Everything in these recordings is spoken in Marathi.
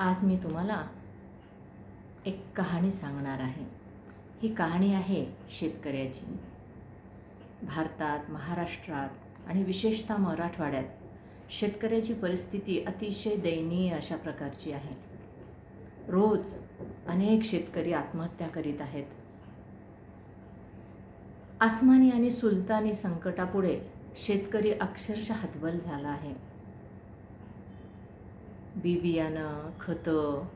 आज मी तुम्हाला एक कहाणी सांगणार आहे. ही कहाणी आहे शेतकऱ्याची. भारतात महाराष्ट्रात आणि विशेषतः मराठवाड्यात शेतकऱ्याची परिस्थिती अतिशय दयनीय अशा प्रकारची आहे. रोज अनेक शेतकरी आत्महत्या करीत आहेत. आसमानी आणि सुलतानी संकटापुढे शेतकरी अक्षरशः हतबल झाला आहे. बी बियाणं खतं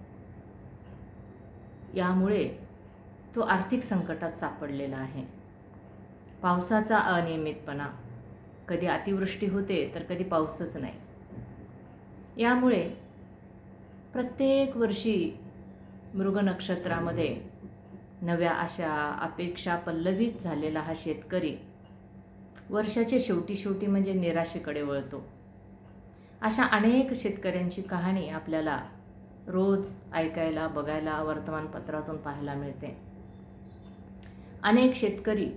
यामुळे तो आर्थिक संकटात सापडलेला आहे. पावसाचा अनियमितपणा कधी अतिवृष्टी होते तर कधी पाऊसच नाही. यामुळे प्रत्येक वर्षी मृग नक्षत्रामध्ये नव्या आशा अपेक्षा पल्लवित झालेला हा शेतकरी वर्षाच्या शेवटी शेवटी म्हणजे निराशेकडे वळतो. अशा अनेक शेतकऱ्यांची कहाणी आपल्याला रोज ऐकायला बघायला वर्तमानपत्रातून पाहायला मिळते. अनेक शेतकरी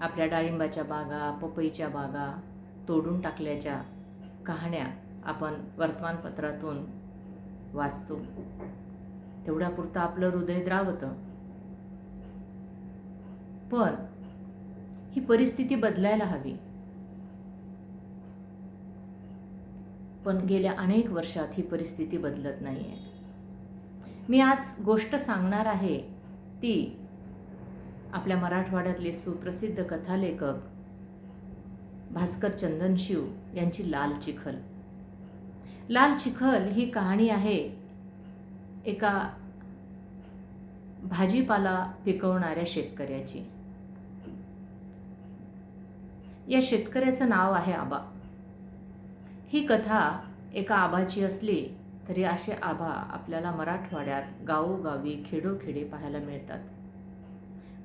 आपल्या डाळिंबाच्या बागा पपईच्या बागा तोडून टाकल्याच्या कहाण्या आपण वर्तमानपत्रातून वाचतो. तेवढ्यापुरतं आपलं हृदय द्रावतं. पण ही परिस्थिती बदलायला हवी. पण गेल्या अनेक वर्षात ही परिस्थिती बदलत नाही आहे मी आज गोष्ट सांगणार आहे ती आपल्या मराठवाड्यातले सुप्रसिद्ध कथालेखक भास्कर चंदनशिव यांची लाल चिखल. लाल चिखल ही कहाणी आहे एका भाजीपाला पिकवणाऱ्या शेतकऱ्याची. या शेतकऱ्याचं नाव आहे आबा. ही कथा एका आबाची असली तरी असे आबा आपल्याला मराठवाड्यात गावोगावी खेडोखेडे पाहायला मिळतात.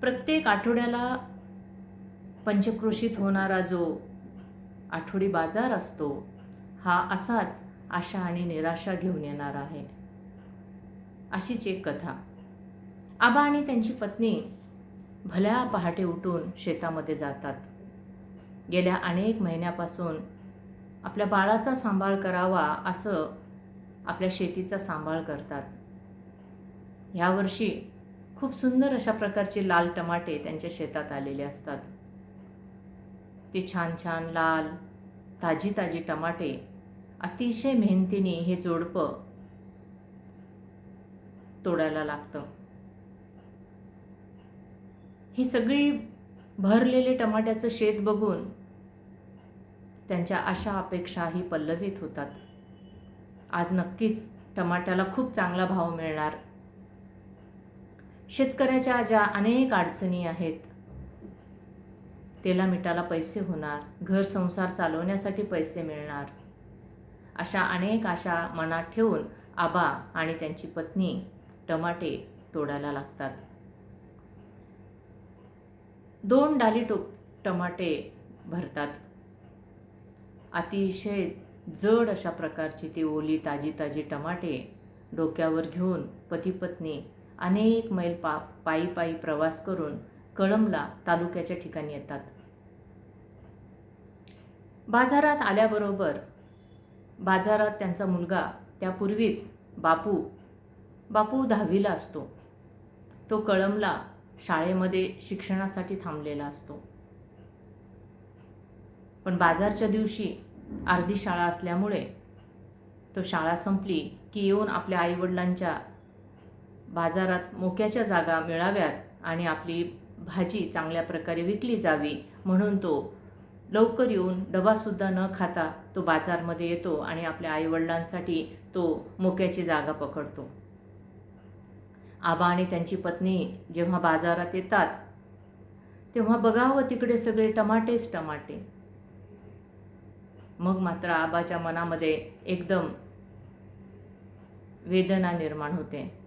प्रत्येक आठवड्याला पंचक्रोशीत होणारा जो आठवडी बाजार असतो हा असाच आशा आणि निराशा घेऊन येणारा आहे. अशीच एक कथा. आबा आणि त्यांची पत्नी भल्या पहाटे उठून शेतामध्ये जातात. गेल्या अनेक महिन्यापासून आपल्या बाळाचा सांभाळ करावा असं आपल्या शेतीचा सांभाळ करतात. यावर्षी खूप सुंदर अशा प्रकारचे लाल टमाटे त्यांच्या शेतात आलेले असतात. ते छान छान लाल ताजी ताजी टमाटे अतिशय मेहनतीने हे जोडपं तोडायला लागतं. ही सगळी भरलेले टमाट्याचं शेत बघून त्यांच्या आशा अपेक्षाही पल्लवित होतात. आज नक्कीच टमाट्याला खूप चांगला भाव मिळणार. शेतकऱ्याच्या ज्या अनेक अडचणी आहेत तेला मिठाला पैसे होणार घर संसार चालवण्यासाठी पैसे मिळणार. अशा अनेक आशा मनात ठेवून आबा आणि त्यांची पत्नी टमाटे तोडायला लागतात. दोन डाली टो टमाटे भरतात. अतिशय जड अशा प्रकारची ती ओली ताजी ताजी टमाटे डोक्यावर घेऊन पतीपत्नी अनेक मैल पा पायी पायी प्रवास करून कळंबला तालुक्याच्या ठिकाणी येतात. बाजारात आल्याबरोबर बाजारात त्यांचा मुलगा त्यापूर्वीच बापू बापू दहावीला असतो. तो कळमला शाळेमध्ये शिक्षणासाठी थांबलेला असतो. पण बाजारच्या दिवशी अर्धी शाळा असल्यामुळे तो शाळा संपली की येऊन आपल्या आईवडिलांच्या बाजारात मोक्याच्या जागा मिळाव्यात आणि आपली भाजी चांगल्या प्रकारे विकली जावी म्हणून तो लवकर येऊन डबासुद्धा न खाता तो बाजारमध्ये येतो आणि आपल्या आईवडिलांसाठी तो मोक्याची जागा पकडतो. आबा आणि त्यांची पत्नी जेव्हा बाजारात येतात तेव्हा बघावं तिकडे सगळे टमाटेच टमाटे. मग मात्र आबाच्या मनामध्ये एकदम वेदना निर्माण होते.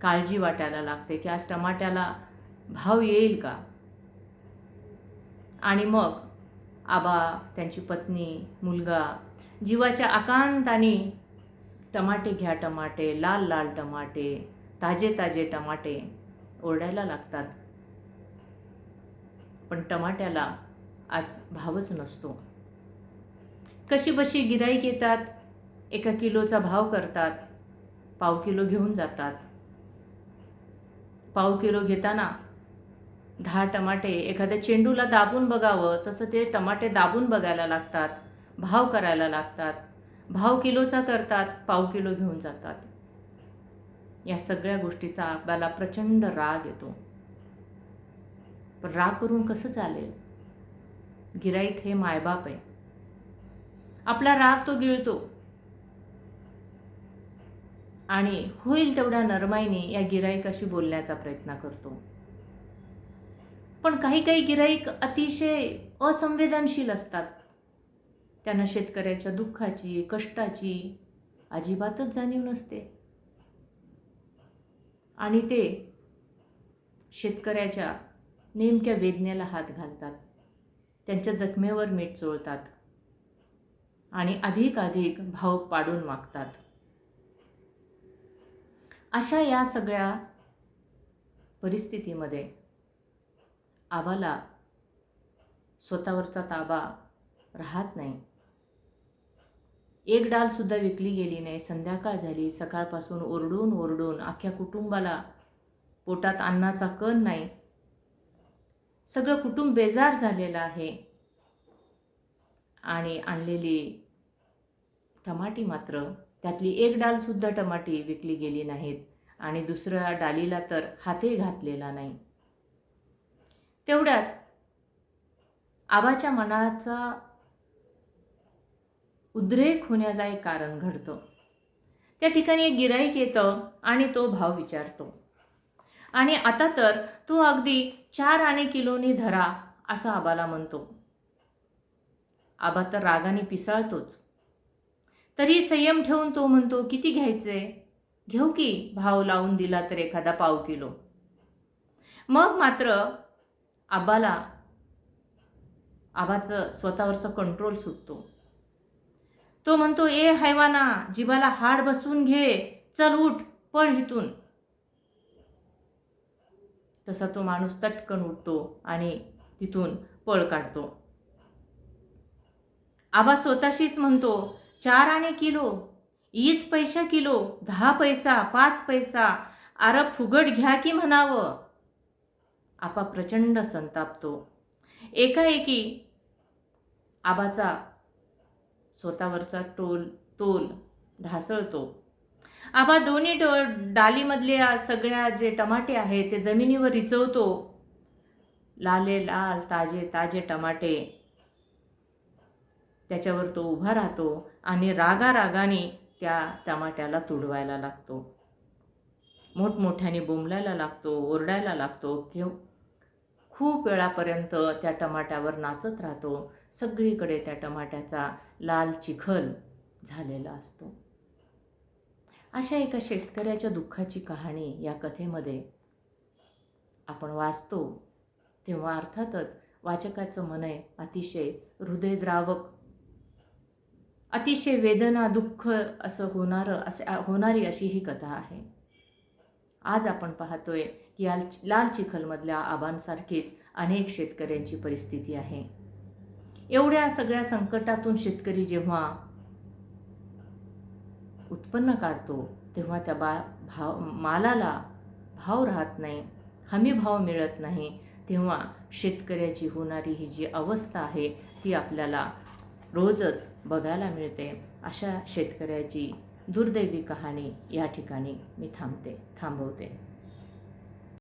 काळजी वाटायला लागते की आज टमाट्याला भाव येईल का? आणि मग आबा त्यांची पत्नी मुलगा जीवाच्या आकांताने टमाटे घ्या टमाटे लाल लाल टमाटे ताजे ताजे टमाटे ओरडायला लागतात. पण टमाट्याला आज भावच नसतो. कशी बशी गिराईक येतात? एका किलोचा भाव करतात. पाव किलो घेऊन जातात. पाव किलो घेताना दहा टमाटे एखाद्या चेंडूला दाबून बघावं तसं ते टमाटे दाबून बघायला लागतात भाव करायला लागतात. भाव किलोचा करतात पाव किलो घेऊन जातात. या सगळ्या गोष्टीचा आपल्याला प्रचंड राग येतो. पण राग करून कसं चालेल? गिराईक हे मायबाप आहे. आपला राग तो गिळतो. आणि होईल तेवढ्या नरमाईने या गिराईकाशी बोलण्याचा प्रयत्न करतो. पण काही काही गिराईक अतिशय असंवेदनशील असतात. त्यांना शेतकऱ्याच्या दुःखाची कष्टाची अजिबातच जाणीव नसते. आणि ते शेतकऱ्याच्या नेमक्या वेदनेला हात घालतात. त्यांच्या जखमेवर मीठ चोळतात. आणि अधिकाधिक भाव पाडून मागतात. अशा या सगळ्या परिस्थितीमध्ये आबाला स्वतःवरचा ताबा राहत नाही. एक डालसुद्धा विकली गेली नाही. संध्याकाळ झाली. सकाळपासून ओरडून ओरडून अख्ख्या कुटुंबाला पोटात अन्नाचा कण नाही. सगळं कुटुंब बेजार झालेलं आहे. आणि आणलेली टमाटी मात्र त्यातली एक डालसुद्धा टमाटी विकली गेली नाहीत आणि दुसऱ्या डालीला तर हातही घातलेला नाही. तेवढ्यात आबाच्या मनाचा उद्रेक होण्याला एक कारण घडतं. त्या ठिकाणी एक गिराईक येतं आणि तो भाव विचारतो. आणि आता तर तो अगदी चार आणि किलोनी धरा असा आबाला म्हणतो. आबा तर रागाने पिसाळतोच. तरी संयम ठेवून तो म्हणतो किती घ्यायचे? घेऊ की? भाव लावून दिला तर एखादा पाव किलो. मग मात्र आबाला आबाचं स्वतःवरचा कंट्रोल सुटतो. तो म्हणतो ए हैवाना जीवाला हाड बसवून घे. चल उठ पळ इथून. तसा तो माणूस तटकन उठतो आणि तिथून पळ काढतो. आबा स्वतःशीच म्हणतो चार आणे किलो वीस पैसा किलो दहा पैसा पाच पैसा आरब फुगट घ्या की म्हणावं? आपा प्रचंड संतापतो. एकाएकी आबाचा स्वतःवरचा टोल तोल ढासळतो. आबा दोन्ही डो डालीमधले सगळ्या जे टमाटे आहेत ते जमिनीवर रिचवतो. लाले लाल ताजे ताजे टमाटे. त्याच्यावर तो उभा राहतो आणि रागारागाने त्या टमाट्याला तुडवायला लागतो. मोठमोठ्याने बोंबलायला लागतो ओरडायला लागतो. किंवा खूप वेळापर्यंत त्या टमाट्यावर नाचत राहतो. सगळीकडे त्या टमाट्याचा लाल चिखल झालेला असतो. अशा एका शेतकऱ्याच्या दुःखाची कहाणी या कथेमध्ये आपण वाचतो. तेव्हा अर्थातच वाचकाचं मन आहे अतिशय हृदयद्रावक अतिशय वेदना दुःख असं होणारं असे होणारी अशी ही कथा आहे. आज आपण पाहतोय की याल लाल चिखलमधल्या आबांसारखीच अनेक शेतकऱ्यांची परिस्थिती आहे. एवढ्या सगळ्या संकटातून शेतकरी जेव्हा उत्पन्न काढतो तेव्हा त्या बा भाव मालाला भाव राहत नाही हमी भाव मिळत नाही तेव्हा शेतकऱ्याची होणारी ही जी अवस्था आहे ती आपल्याला रोजच बघायला मिळते अशा शेतकऱ्याची दुर्दैवी कहाणी या ठिकाणी मी थांबते थांबवते.